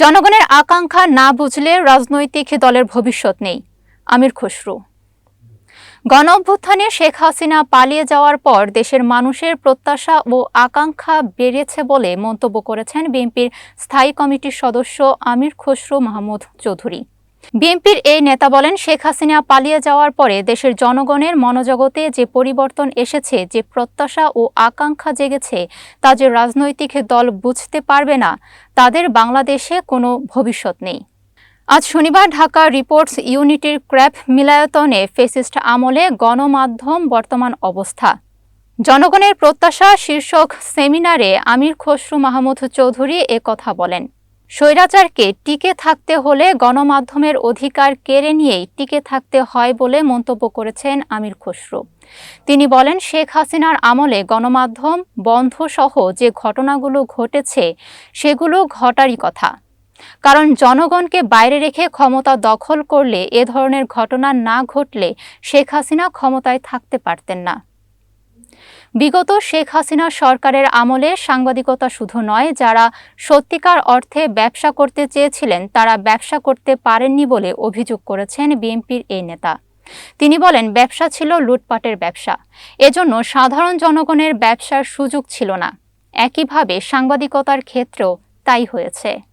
জনগণের আকাঙ্ক্ষা না বুঝলে রাজনৈতিক দলের ভবিষ্যৎ নেই। আমির খসরু। গণ অভ্যুত্থানে শেখ হাসিনা পালিয়ে যাওয়ার পর দেশের মানুষের প্রত্যাশা ও আকাঙ্ক্ষা বেড়েছে বলে মন্তব্য করেছেন বিএনপির স্থায়ী কমিটির সদস্য আমির খসরু মাহমুদ চৌধুরী। বিএনপির এই নেতা বলেন, শেখ হাসিনা পালিয়ে যাওয়ার পরে দেশের জনগণের মনোজগতে যে পরিবর্তন এসেছে, যে প্রত্যাশা ও আকাঙ্ক্ষা জেগেছে, তা যে রাজনৈতিক দল বুঝতে পারবে না, তাদের বাংলাদেশে কোনো ভবিষ্যৎ নেই। আজ শনিবার ঢাকা রিপোর্টস ইউনিটির ক্র্যাপ মিলায়তনে ফেসিস্ট আমলে গণমাধ্যম বর্তমান অবস্থা। জনগণের প্রত্যাশা শীর্ষক সেমিনারে আমির খসরু মাহমুদ চৌধুরী কথা বলেন। স্বৈরাচারকে টিকে থাকতে হলে গণমাধ্যমের অধিকার কেড়ে নিয়েই টিকে থাকতে হয় বলে মন্তব্য করেছেন আমির খসরু। তিনি বলেন, শেখ হাসিনার আমলে গণমাধ্যম বন্ধ সহ যে ঘটনাগুলো ঘটেছে, সেগুলো ঘটারই কথা। কারণ জনগণকে বাইরে রেখে ক্ষমতা দখল করলে এ ধরনের ঘটনা না ঘটলে শেখ হাসিনা ক্ষমতায় থাকতে পারতেন না। বিগত শেখ হাসিনা সরকারের আমলে সাংবাদিকতা শুধু নয়, যারা সত্যিকার অর্থে ব্যবসা করতে চেয়েছিলেন, তারা ব্যবসা করতে পারেননি বলে অভিযোগ করেছেন বিএনপির এই নেতা। তিনি বলেন, ব্যবসা ছিল লুটপাটের ব্যবসা। এজন্য সাধারণ জনগণের ব্যবসার সুযোগ ছিল না। একইভাবে সাংবাদিকতার ক্ষেত্রেও তাই হয়েছে।